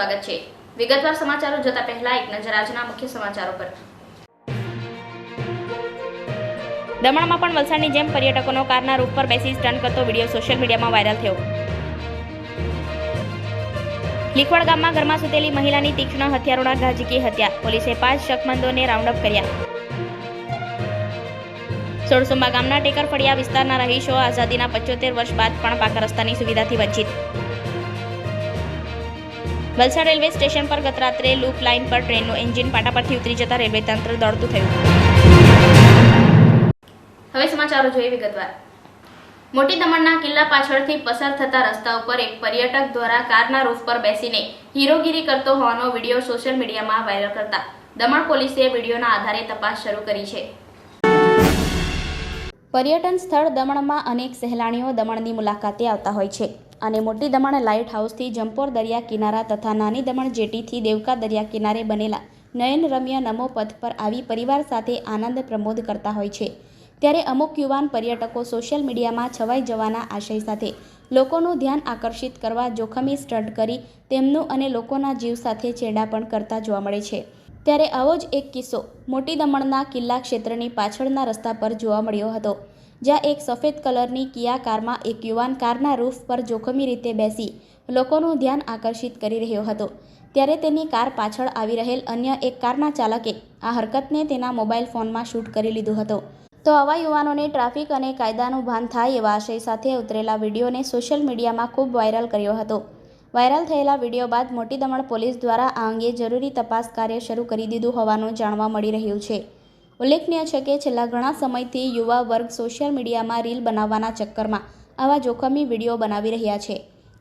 સ્વાગત છે. વિગતવાર સમાચારો જતા પહેલા એક નજર આજના મુખ્ય સમાચારો પર. દમણમાં પણ વલસાડની જેમ પર્યટકોનો કારના રૂપ પર બેસી સ્ટન કરતો વીડિયો સોશિયલ મીડિયામાં વાયરલ થયો. લીખવડ ગામમાં ઘરમાં સૂતેલી મહિલાની તીક્ષ્ણ હથિયારોના ગાજીકી હત્યા. પોલીસે પાંચ શકમંદોને રાઉન્ડ અપ કર્યા. સોળસુંબા ગામના ટેકર ફળિયા વિસ્તારના રહીશો આઝાદીના પચોતેર વર્ષ બાદ પણ પાકા રસ્તાની સુવિધાથી વંચિત. વલસાડ રેલવે સ્ટેશન પર ગત રાત્રે લૂપ લાઇન પર ટ્રેનનું એન્જિન પાટા પરથી ઉતરી જતા રેલવે તંત્ર દોડતું થયું. હવે સમાચારો જોઈએ વિગતવાર. મોટી દમણના કિલ્લા પાછળથી પસાર થતા રસ્તા ઉપર એક પર્યટક દ્વારા કારના રૂફ પર બેસીને હીરોગીરી કરતો હોવાનો વીડિયો સોશિયલ મીડિયામાં વાયરલ કરતા દમણ પોલીસે વિડીયોના આધારે તપાસ શરૂ કરી છે. પર્યટન સ્થળ દમણમાં અનેક સહેલાણીઓ દમણની મુલાકાતે આવતા હોય છે. અને મોટી દમણ લાઇટ હાઉસથી જંપોર દરિયા કિનારા તથા નાની દમણ જેટીથી દેવકા દરિયા કિનારે બનેલા નયનરમ્ય નમો પથ પર આવી પરિવાર સાથે આનંદ પ્રમોદ કરતા હોય છે. ત્યારે અમુક યુવાન પર્યટકો સોશિયલ મીડિયામાં છવાઈ જવાના આશય સાથે લોકોનું ધ્યાન આકર્ષિત કરવા જોખમી સ્ટડ કરી તેમનું અને લોકોના જીવ સાથે છેડા પણ કરતા જોવા મળે છે. ત્યારે આવો જ એક કિસ્સો મોટી દમણના કિલ્લા ક્ષેત્રની પાછળના રસ્તા પર જોવા મળ્યો હતો, જ્યાં એક સફેદ કલરની કિયા કારમાં એક યુવાન કારના રૂફ પર જોખમી રીતે બેસી લોકોનું ધ્યાન આકર્ષિત કરી રહ્યો હતો. ત્યારે તેની કાર પાછળ આવી રહેલ અન્ય એક કારના ચાલકે આ હરકતને તેના મોબાઈલ ફોનમાં શૂટ કરી લીધું હતો. તો આવા યુવાનોને ટ્રાફિક અને કાયદાનું ભાન થાય એવા આશય સાથે ઉતરેલા વિડીયોને સોશિયલ મીડિયામાં ખૂબ વાયરલ કર્યો હતો. વાયરલ થયેલા વીડિયો બાદ મોટી દમણ પોલીસ દ્વારા આ અંગે જરૂરી તપાસ કાર્ય શરૂ કરી દીધું હોવાનું જાણવા મળી રહ્યું છે. ઉલ્લેખનીય છે કે છેલ્લા ઘણા સમયથી યુવા વર્ગ સોશિયલ મીડિયામાં રીલ બનાવવાના ચક્કરમાં આવા જોખમી વીડિયો બનાવી રહ્યા છે,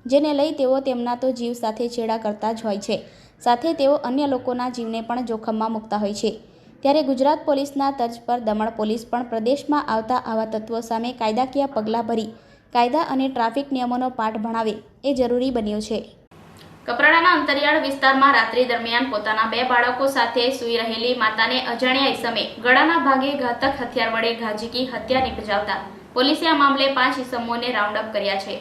જેને લઈ તેઓ તેમના તો જીવ સાથે છેડા કરતા જ હોય છે. સાથે તેઓ અન્ય લોકોના જીવને પણ જોખમમાં મૂકતા હોય છે. ત્યારે ગુજરાત પોલીસના તર્જ પર દમણ પોલીસ પણ પ્રદેશમાં આવતા આવા તત્વો સામે કાયદાકીય પગલાં ભરી કાયદા અને ટ્રાફિક નિયમોનો પાઠ ભણાવે એ જરૂરી બન્યું છે. કપરાડાના અંતરિયાળ વિસ્તારમાં રાત્રિ દરમિયાન પોતાના બે બાળકો સાથે સૂઈ રહેલી માતાને અજાણ્યા ઇસમે ગળાના ભાગે ઘાતક હથિયાર વડે ઘાજીકી હત્યા નિપજાવતા પોલીસે આ મામલે પાંચ ઇસમોને રાઉન્ડ અપ કર્યા છે.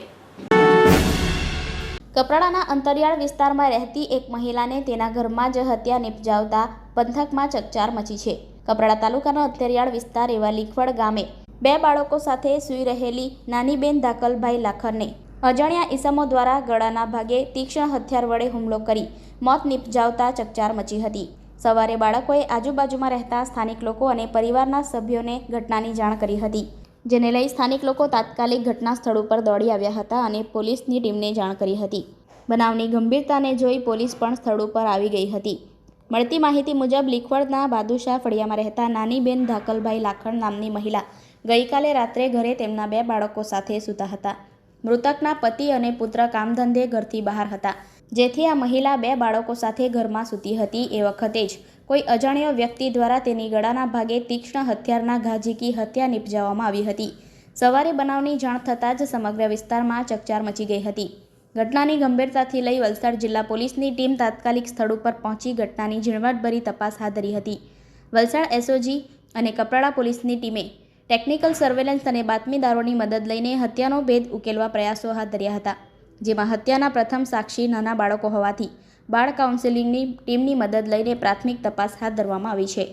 કપરાડાના અંતરિયાળ વિસ્તારમાં રહેતી એક મહિલાને તેના ઘરમાં જ હત્યા નિપજાવતા પંથકમાં ચકચાર મચી છે. કપરાડા તાલુકાનો અંતરિયાળ વિસ્તાર એવા લીખવડ ગામે બે બાળકો સાથે સૂઈ રહેલી નાનીબેન ધાકલભાઈ લાખરને અજાણ્યા ઈસમો દ્વારા ગળાના ભાગે તીક્ષ્ણ હથિયાર વડે હુમલો કરી મોત નિપજાવતા ચકચાર મચી હતી. સવારે બાળકોએ આજુબાજુમાં રહેતા સ્થાનિક લોકો અને પરિવારના સભ્યોને ઘટનાની જાણ કરી હતી, જેને લઈ સ્થાનિક લોકો તાત્કાલિક ઘટના સ્થળ ઉપર દોડી આવ્યા હતા અને પોલીસની ટીમને જાણ કરી હતી. બનાવની ગંભીરતાને જોઈ પોલીસ પણ સ્થળ ઉપર આવી ગઈ હતી. મળતી માહિતી મુજબ લીખવડના બાદુશાહ ફળિયામાં રહેતા નાનીબેન ધાકલભાઈ લાખણ નામની મહિલા ગઈકાલે રાત્રે ઘરે તેમના બે બાળકો સાથે સૂતા હતા. મૃતકના પતિ અને પુત્ર કામધંધે ઘરથી બહાર હતા. જેથી આ મહિલા બે બાળકો સાથે ઘરમાં સૂતી હતી એ વખતે જ કોઈ અજાણ્યો વ્યક્તિ દ્વારા તેની ગળાના ભાગે તીક્ષ્ણ હથિયારના ઘાજીકી હત્યા નિપજાવવામાં આવી હતી. સવારે બનાવની જાણ થતાં જ સમગ્ર વિસ્તારમાં ચકચાર મચી ગઈ હતી. ઘટનાની ગંભીરતાથી લઈ વલસાડ જિલ્લા પોલીસની ટીમ તાત્કાલિક સ્થળ ઉપર પહોંચી ઘટનાની ઝીણવટભરી તપાસ હાથ ધરી હતી. વલસાડ એસઓજી અને કપરાડા પોલીસની ટીમે ટેકનિકલ સર્વેલન્સ અને બાતમીદારોની મદદ લઈને હત્યાનો ભેદ ઉકેલવા પ્રયાસો હાથ ધર્યા હતા, જેમાં હત્યાના પ્રથમ સાક્ષી નાના બાળકો હોવાથી બાળ કાઉન્સેલિંગની ટીમની મદદ લઈને પ્રાથમિક તપાસ હાથ ધરવામાં આવી છે.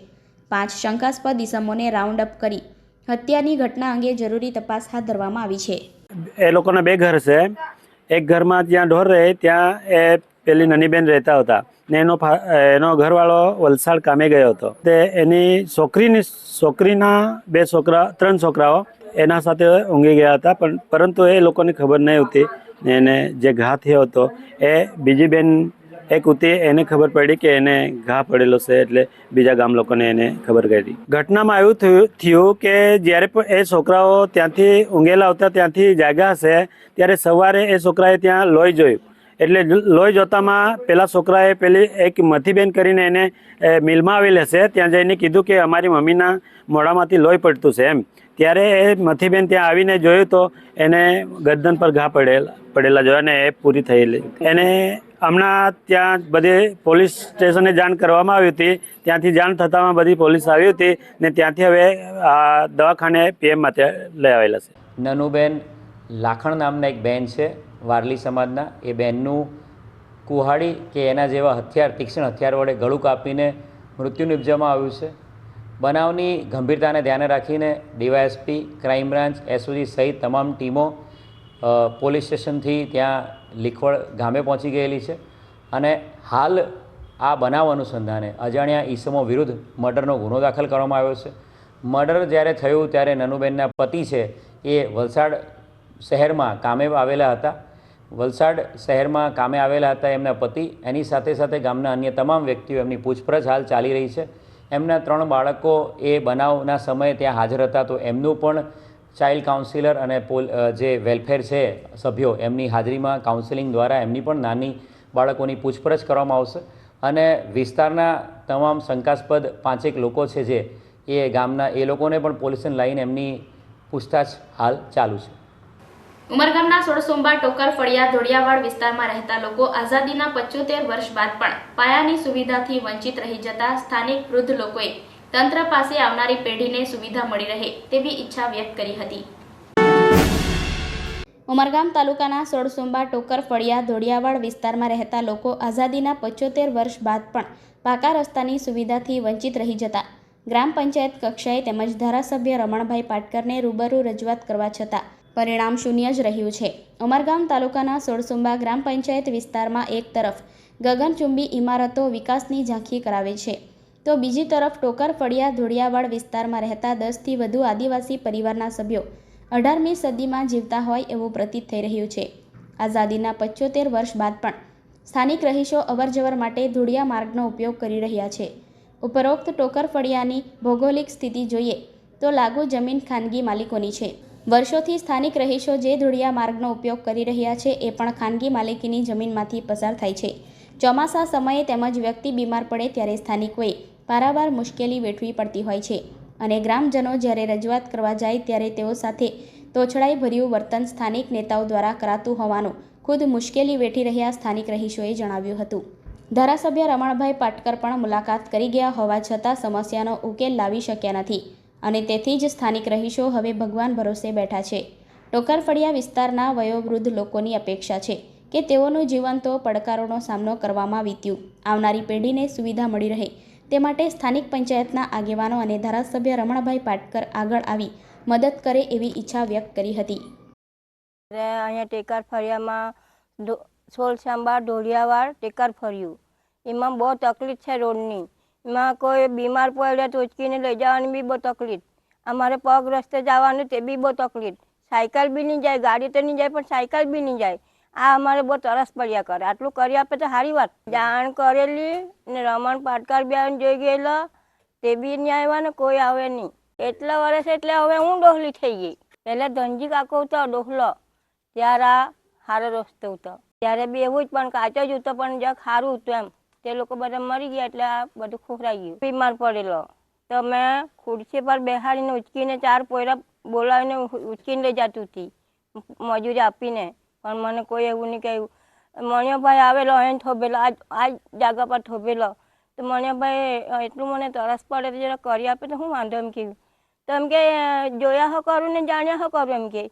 પાંચ શંકાસ્પદ ઇસમોને રાઉન્ડ અપ કરી હત્યાની ઘટના અંગે જરૂરી તપાસ હાથ ધરવામાં આવી છે. એ લોકોના બે ઘર છે. એક ઘરમાં જ્યાં ઢોર રહે, ત્યાં એ પેલી નનીબેન રહેતા હતા ને એનો એનો ઘરવાળો વલસાડ કામે ગયો હતો. તે એની છોકરીની, છોકરીના બે છોકરા, ત્રણ છોકરાઓ એના સાથે ઊંઘી ગયા હતા, પણ પરંતુ એ લોકોને ખબર નહીં હતી ને એને જે ઘા થયો હતો, એ બીજી બેન એક ઉતી એને ખબર પડી કે એને ઘા પડેલો છે એટલે બીજા ગામ લોકોને એને ખબર કરી. ઘટનામાં એવું થયું થયું કે જ્યારે પણ એ છોકરાઓ ત્યાંથી ઊંઘેલા હતા ત્યાંથી જાગ્યા હશે, ત્યારે સવારે એ છોકરાએ ત્યાં લોહી જોયું. એટલે લોહી જોતામાં પેલા છોકરાએ પેલી એક મથીબેન કરીને એને મિલમાં આવેલ હશે. ત્યાં જઈને કીધું કે અમારી મમ્મીના મોઢામાંથી લોહી પડતું છે એમ. ત્યારે એ મથીબેન ત્યાં આવીને જોયું તો એને ગરદન પર ઘા પડેલા પડેલા જોયા અને એ પૂરી થયેલી. એને હમણાં ત્યાં બધે પોલીસ સ્ટેશને જાણ કરવામાં આવી હતી. ત્યાંથી જાણ થતામાં બધી પોલીસ આવી હતી ને ત્યાંથી હવે આ દવાખાને પીએમ માટે લઈ આવેલા છે. નનુબેન લાખણ નામના એક બેન છે. વારલી સમાજના, એ બેનનું કુહાડી કે એના જેવા હથિયાર, તીક્ષ્ણ હથિયાર વડે ગળું કાપીને મૃત્યુ નિપજવામાં આવ્યું છે. બનાવની ગંભીરતાને ધ્યાને રાખીને ડીવાયએસપી, ક્રાઇમ બ્રાન્ચ, એસઓજી સહિત તમામ ટીમો પોલીસ સ્ટેશનથી ત્યાં લીખવડ ગામે પહોંચી ગયેલી છે. અને હાલ આ બનાવ અનુસંધાને અજાણ્યા ઈસમો વિરુદ્ધ મર્ડરનો ગુનો દાખલ કરવામાં આવ્યો છે. મર્ડર જ્યારે થયું ત્યારે નનુબેનના પતિ છે એ વલસાડ શહેરમાં કામે આવેલા હતા. વલસાડ શહેરમાં કામે આવેલા હતા એમના પતિ. એની સાથે સાથે ગામના અન્ય તમામ વ્યક્તિઓ એમની પૂછપરછ હાલ ચાલી રહી છે. એમના ત્રણ બાળકો એ બનાવના સમયે ત્યાં હાજર હતા, તો એમનું પણ ચાઇલ્ડ કાઉન્સિલર અને પોલ જે વેલફેર છે સભ્યો, એમની હાજરીમાં કાઉન્સિલિંગ દ્વારા એમની પણ નાની બાળકોની પૂછપરછ કરવામાં આવશે. અને વિસ્તારના તમામ શંકાસ્પદ પાંચેક લોકો છે જે એ ગામના, એ લોકોને પણ પોલીસને લાવીને એમની પૂછતાછ હાલ ચાલુ છે. ઉમરગામના સોળસોંબા ટોકર ફળિયા ધોળિયાવાડ વિસ્તારમાં રહેતા લોકો આઝાદીના પચોતેર વર્ષ બાદ પણ પાયાની સુવિધાથી વંચિત રહી જતા સ્થાનિક વૃદ્ધ લોકોએ તંત્ર પાસે આવનારી પેઢીને સુવિધા મળી રહે તેવી ઈચ્છા વ્યક્ત કરી હતી. ઉમરગામ તાલુકાના સોળસોંબા ટોકર ફળિયા ધોળિયાવાડ વિસ્તારમાં રહેતા લોકો આઝાદીના પચોતેર વર્ષ બાદ પણ પાકા રસ્તાની સુવિધાથી વંચિત રહી જતા. ગ્રામ પંચાયત કક્ષાએ તેમજ ધારાસભ્ય રમણભાઈ પાટકરને રૂબરૂ રજૂઆત કરવા છતાં પરિણામ શૂન્ય જ રહ્યું છે. ઉમરગામ તાલુકાના સોળસુંબા ગ્રામ પંચાયત વિસ્તારમાં એક તરફ ગગનચુંબી ઇમારતો વિકાસની ઝાંખી કરાવે છે. તો બીજી તરફ ટોકર ફળિયા ધોળિયાવાડ વિસ્તારમાં રહેતા દસથી વધુ આદિવાસી પરિવારના સભ્યો અઢારમી સદીમાં જીવતા હોય એવું પ્રતીત થઈ રહ્યું છે. આઝાદીના પચોતેર વર્ષ બાદ પણ સ્થાનિક રહીશો અવરજવર માટે ધોળિયા માર્ગનો ઉપયોગ કરી રહ્યા છે. ઉપરોક્ત ટોકર ફળિયાની ભૌગોલિક સ્થિતિ જોઈએ તો લાગુ જમીન ખાનગી માલિકોની છે. વર્ષોથી સ્થાનિક રહીશો જે ધોળિયા માર્ગનો ઉપયોગ કરી રહ્યા છે એ પણ ખાનગી માલિકીની જમીનમાંથી પસાર થાય છે. ચોમાસા સમયે તેમજ વ્યક્તિ બીમાર પડે ત્યારે સ્થાનિકોએ પારાવાર મુશ્કેલી વેઠવી પડતી હોય છે અને ગ્રામજનો જ્યારે રજૂઆત કરવા જાય ત્યારે તેઓ સાથે તોછડાઈ ભર્યું વર્તન સ્થાનિક નેતાઓ દ્વારા કરાતું હોવાનું ખુદ મુશ્કેલી વેઠી રહ્યા સ્થાનિક રહીશોએ જણાવ્યું હતું. ધારાસભ્ય રમણભાઈ પાટકર પણ મુલાકાત કરી ગયા હોવા છતાં સમસ્યાનો ઉકેલ લાવી શક્યા નથી. અને તેથી જ સ્થાનિક રહીશો હવે ભગવાન ભરોસે બેઠા છે. ટોકરફળિયા વિસ્તારના વયોવૃદ્ધ લોકોની અપેક્ષા છે કે તેઓનું જીવન તો પડકારોનો સામનો કરવામાં વીત્યું. આવનારી પેઢીને સુવિધા મળી રહે. તે માટે સ્થાનિક પંચાયતના આગેવાનો અને ધારાસભ્ય રમણભાઈ પાટકર આગળ આવી મદદ કરે એવી ઈચ્છા વ્યક્ત કરી હતી. અહીંયા ટેકાર ફળિયામાં સોલસાંબા ઢોલિયાવાડ ટેકાર ફર્યું એમાં બહુ તકલીફ છે રોડની. એમાં કોઈ બીમાર પડે તો ઉચકીને લઈ જવાની બી બહુ તકલીફ. અમારે પગ રસ્તે જવાનું તે બી બહુ તકલીફ. સાયકલ બી નહીં જાય, ગાડી તો નહીં જાય, પણ સાયકલ બી નહીં જાય. આ અમારે બહુ તરસ પડ્યા કરે. આટલું કરી આપે તો સારી વાત. જાણ કરેલી ને રમણ પાટકર બેન જોઈ ગયેલા, તે બી નહીં આવ્યા ને કોઈ આવે નહીં. એટલા વર્ષ એટલે હવે હું ડોહલી થઈ ગઈ. પહેલાં ધનજી કાકો હતો ડોહલો, ત્યારે આ સારો રસ્તો હતો. ત્યારે બી એવું જ પણ કાચો જ હતો, પણ જરાક સારું હતું એમ. તે લોકો બધા મરી ગયા એટલે આ બધું ખોખરાઈ ગયું. બીમાર પડેલો. તો મેં ખુરશી પર બેહાડીને ઉચકીને ચાર પોયરા બોલાવીને ઉચકીને લઈ જતી હતી મજૂરી આપીને. પણ મને કોઈ એવું નહીં કહ્યું. મણિયાભાઈ આવેલો, અહીં થોભેલો, આ આ જાગા પર થોભેલો. તો મણિયાભાઈ એટલું મને તરસ પડે તો જરા કરી આપે તો હું વાંધો એમ કહ્યું. તો એમ કે જોયા હો કરું ને જાણ્યા હો કરું? એમ કે.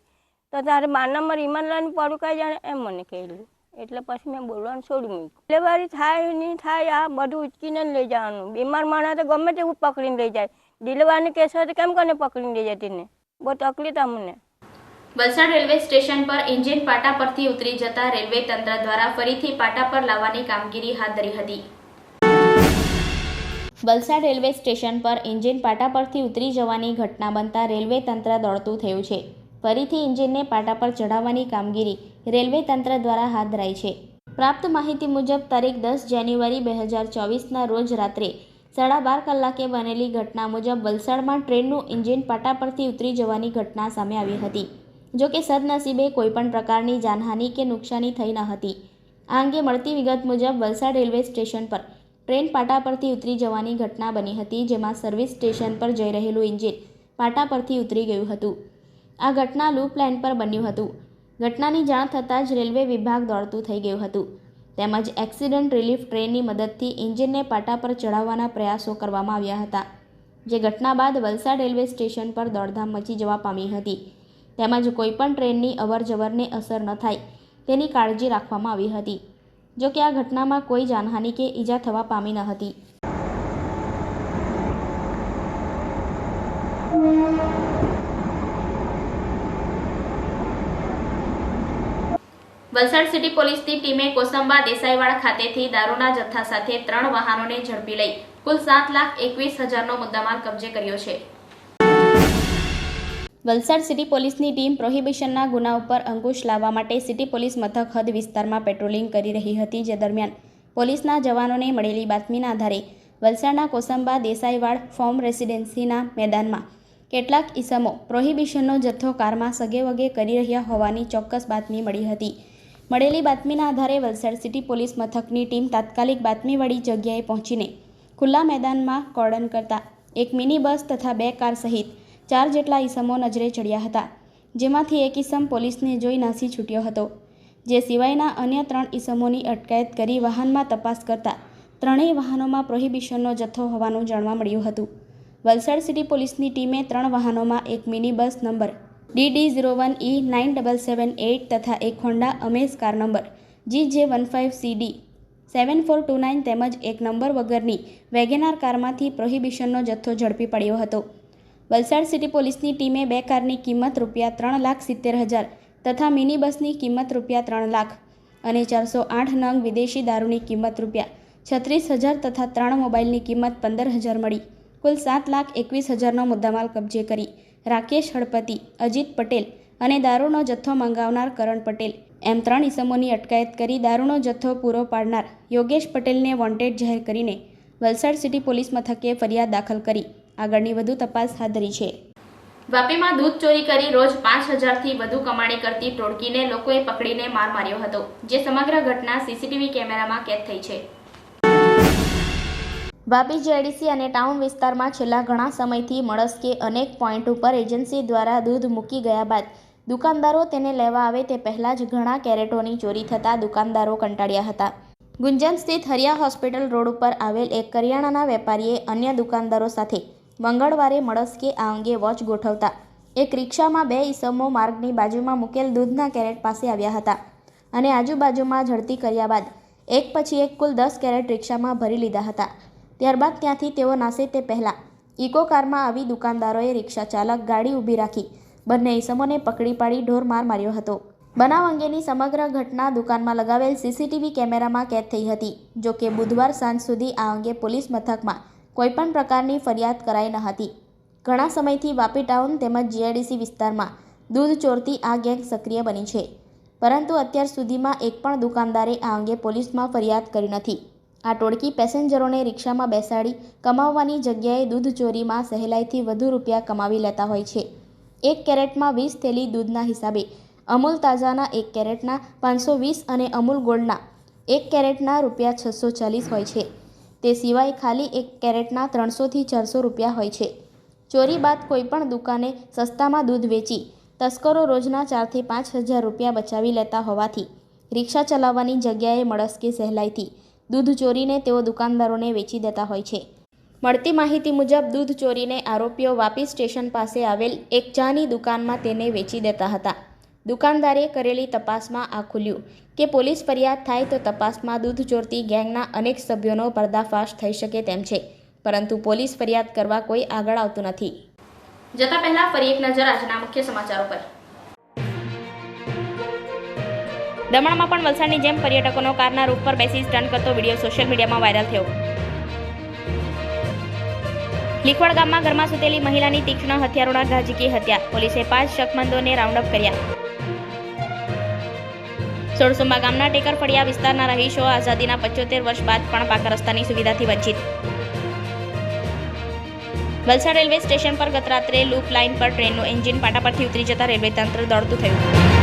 તો તારે બારનામાં રિમાન્ડ લઈને પડું કાંઈ જાણે એમ મને કહેલું. એટલે પછી મેં બોલવાનું છોડી મૂક્યું. ડિલિવરી થાય નહીં થાય, આ બધું ઉચકીને લઈ જવાનું. બીમાર માણસ તો ગમે તેવું પકડીને લઈ જાય. ડિલિવરીની કેસ હોય તો કેમ કરીને પકડીને લઈ જાય તેને બહુ તકલીફ અમને. વલસાડ રેલવે સ્ટેશન પર એન્જિન પાટા પરથી ઉતરી જતા રેલવે તંત્ર દ્વારા ફરીથી પાટા પર લાવવાની કામગીરી હાથ ધરી હતી. વલસાડ રેલવે સ્ટેશન પર એન્જિન પાટા પરથી ઉતરી જવાની ઘટના બનતા રેલવે તંત્ર દોડતું થયું છે. ફરીથી ઇન્જિનને પાટા પર ચઢાવવાની કામગીરી રેલવે તંત્ર દ્વારા હાથ ધરાઈ છે. પ્રાપ્ત માહિતી મુજબ, તારીખ દસ જાન્યુઆરી બે હજાર ચોવીસના રોજ રાત્રે સાડા બાર કલાકે બનેલી ઘટના મુજબ વલસાડમાં ટ્રેનનું એન્જિન પાટા પરથી ઉતરી જવાની ઘટના સામે આવી હતી. જો કે સદનસીબે કોઈપણ પ્રકારની જાનહાનિ કે નુકસાની થઈ ન હતી. આ અંગે મળતી વિગત મુજબ, વલસાડ રેલવે સ્ટેશન પર ટ્રેન પાટા પરથી ઉતરી જવાની ઘટના બની હતી, જેમાં સર્વિસ સ્ટેશન પર જઈ રહેલું એન્જિન પાટા પરથી ઉતરી ગયું હતું. આ ઘટના લૂપ લાઇન પર બન્યું હતું. ઘટનાની જાણ થતાં જ રેલવે વિભાગ દોડતું થઈ ગયું હતું. તેમજ એક્સિડન્ટ રિલીફ ટ્રેનની મદદથી એન્જિનને પાટા પર ચઢાવવાના પ્રયાસો કરવામાં આવ્યા હતા, જે ઘટના બાદ વલસાડ રેલવે સ્ટેશન પર દોડધામ મચી જવા પામી હતી. તેમજ કોઈપણ ટ્રેનની અવરજવરને અસર ન થાય તેની કાળજી રાખવામાં આવી હતી, જો કે આ ઘટનામાં કોઈ જાનહાનિ કે ઈજા થવા પામી ન હતી. વલસાડ સિટી પોલીસની ટીમે કોસંબા દેસાઈવાડ ખાતેથી દારૂના જથ્થા સાથે ત્રણ વાહનોને ઝડપી લઈ કુલ સાત લાખ એકવીસ હજારનો મુદ્દામાલ કબજે કર્યો છે. વલસાડ સિટી પોલીસની ટીમ પ્રોહિબિશનના ગુના ઉપર અંકુશ લાવવા માટે સિટી પોલીસ મથક હદ વિસ્તારમાં પેટ્રોલિંગ કરી રહી હતી, જે દરમિયાન પોલીસના જવાનોને મળેલી બાતમીના આધારે વલસાડના કોસંબા દેસાઈવાડ ફોર્મ રેસિડેન્સીના મેદાનમાં કેટલાક ઈસમો પ્રોહિબિશનનો જથ્થો કારમાં સગેવગે કરી રહ્યા હોવાની ચોક્કસ બાતમી મળી હતી. મળેલી બાતમીના આધારે વલસાડ સિટી પોલીસ મથકની ટીમ તાત્કાલિક બાતમીવાળી જગ્યાએ પહોંચીને ખુલ્લા મેદાનમાં કોર્ડન કરતા એક મિની બસ તથા બે કાર સહિત ચાર જેટલા ઈસમો નજરે ચડ્યા હતા, જેમાંથી એક ઈસમ પોલીસને જોઈ નાસી છૂટ્યો હતો, જે સિવાયના અન્ય ત્રણ ઈસમોની અટકાયત કરી વાહનમાં તપાસ કરતા ત્રણેય વાહનોમાં પ્રોહિબિશનનો જથ્થો હોવાનું જાણવા મળ્યું હતું. વલસાડ સિટી પોલીસની ટીમે ત્રણ વાહનોમાં એક mini bus number DD zero one E nine double seven eight તથા એક Honda Amaze car number, G J one five CD, seven four two nine તેમજ એક નંબર વગરની વેગેનાર કારમાંથી પ્રોહિબિશનનો જથ્થો ઝડપી પડ્યો હતો. વલસાડ સિટી પોલીસની ટીમે બે કારની કિંમત રૂપિયા ત્રણ લાખ સિત્તેર હજાર તથા મિની બસની કિંમત રૂપિયા ત્રણ લાખ અને ચારસો આઠ નંગ વિદેશી દારૂની કિંમત રૂપિયા છત્રીસ હજાર તથા ત્રણ મોબાઈલની કિંમત પંદર હજાર મળી. કુલ સાત લાખ એકવીસ હજારનો મુદ્દામાલ કબજે કરી. રાકેશ હળપતિ, અજીત પટેલ અને દારૂનો જથ્થો મંગાવનાર કરણ પટેલ. એમ ત્રણ ઇસમોની અટકાયત કરી દારૂનો જથ્થો પૂરો પાડનાર યોગેશ પટેલને વોન્ટેડ જાહેર કરીને વલસાડ સિટી પોલીસ મથકે ફરિયાદ દાખલ કરી. આગળની વધુ તપાસ હાથ ધરી છે. વાપીમાં દૂધ ચોરી કરી રોજ પાંચ હજારથી વધુ કમાણી કરતી ટોળકીને લોકોએ પકડીને માર માર્યો હતો, જે સમગ્ર ઘટના સીસીટીવી કેમેરામાં કેદ થઈ છે. વાપી જેડીસી અને ટાઉન વિસ્તારમાં છેલ્લા ઘણા સમયથી મળસ્કે અનેક પોઈન્ટ ઉપર એજન્સી દ્વારા દૂધ મૂકી ગયા બાદ દુકાનદારો તેને લેવા આવે તે પહેલાં જ ઘણા કેરેટોની ચોરી થતાં દુકાનદારો કંટાળ્યા હતા. ગુંજન સ્થિત હરિયા હોસ્પિટલ રોડ ઉપર આવેલ એક કરિયાણાના વેપારીએ અન્ય દુકાનદારો સાથે મંગળવારે મળસ્કે આ અંગે વોચ ગોઠવતા એક રિક્ષામાં બે ઈસમો માર્ગની બાજુમાં મૂકેલ દૂધના કેરેટ પાસે આવ્યા હતા અને આજુબાજુમાં ઝડપી કર્યા બાદ એક પછી એક કુલ દસ કેરેટ રિક્ષામાં ભરી લીધા હતા. ત્યારબાદ ત્યાંથી તેઓ નાસે તે પહેલાં. ઇકો કારમાં આવી દુકાનદારોએ રિક્ષા ચાલક ગાડી ઊભી રાખી. બંને ઇસમોને પકડી પાડી ઢોર માર માર્યો હતો. બનાવ અંગેની સમગ્ર ઘટના દુકાનમાં લગાવેલ સીસીટીવી કેમેરામાં કેદ થઈ હતી, જો કે બુધવાર સાંજ સુધી આ અંગે પોલીસ મથકમાં કોઈપણ પ્રકારની ફરિયાદ કરાઈ ન હતી. ઘણા સમયથી વાપી ટાઉન તેમજ જીઆઈડીસી વિસ્તારમાં દૂધ ચોરતી આ ગેંગ સક્રિય બની છે. પરંતુ અત્યાર સુધીમાં એક પણ દુકાનદારે આ અંગે પોલીસમાં ફરિયાદ કરી નથી. આ ટોળકી પેસેન્જરોને રિક્ષામાં બેસાડી કમાવવાની જગ્યાએ દૂધ ચોરીમાં સહેલાઈથી વધુ રૂપિયા કમાવી લેતા હોય છે. એક કેરેટમાં વીસ થેલી દૂધના હિસાબે, અમૂલ તાજાના એક કેરેટના પાંચસો વીસ અને અમૂલ ગોલ્ડના એક કેરેટના રૂપિયા છસો ચાલીસ હોય છે. તે સિવાય ખાલી એક કેરેટના ત્રણસોથી ચારસો રૂપિયા હોય છે. ચોરી બાદ કોઈપણ દુકાને સસ્તામાં દૂધ વેચી તસ્કરો રોજના ચારથી પાંચ હજાર રૂપિયા બચાવી લેતા હોવાથી રિક્ષા ચલાવવાની જગ્યાએ મળસ્કે સહેલાઈથી દૂધ ચોરીને તેઓ દુકાનદારોને વેચી દેતા હોય છે. મળતી માહિતી મુજબ, દૂધ ચોરીને આરોપીઓ વાપી સ્ટેશન પાસે આવેલ એક ચાની દુકાનમાં તેને વેચી દેતા હતા. દુકાનદારે કરેલી તપાસમાં આ ખુલ્યું કે પોલીસ ફરિયાદ થાય તો તપાસમાં દૂધ ચોરતી ગેંગના અનેક સભ્યોનો પર્દાફાશ થઈ શકે તેમ છે, પરંતુ પોલીસ ફરિયાદ કરવા કોઈ આગળ આવતું નથી. જતા પહેલા ફરી એક નજર આજના મુખ્ય સમાચારો પર. દમણમાં પણ વલસાડની જેમ પર્યટકોનો કારના રૂટ પર બેસી સ્ટન્ટ કરતો વીડિયો સોશિયલ મીડિયામાં વાયરલ થયો. લીખવાડ ગામમાં ઘરમાં સૂતેલી મહિલાની તીક્ષ્ણ હથિયારોના ઘાજીકી હત્યા. પોલીસે પાંચ શકમંદોને રાઉન્ડ અપ કર્યા. સોળસુંબા ગામના ટેકર ફળિયા વિસ્તારના રહીશો આઝાદીના પંચોતેર વર્ષ બાદ પણ પાકા રસ્તાની સુવિધાથી વંચિત. વલસાડ રેલવે સ્ટેશન પર ગત રાત્રે લૂપ લાઇન પર ટ્રેનનું એન્જિન પાટા પરથી ઉતરી જતા રેલવે તંત્ર દોડતું થયું.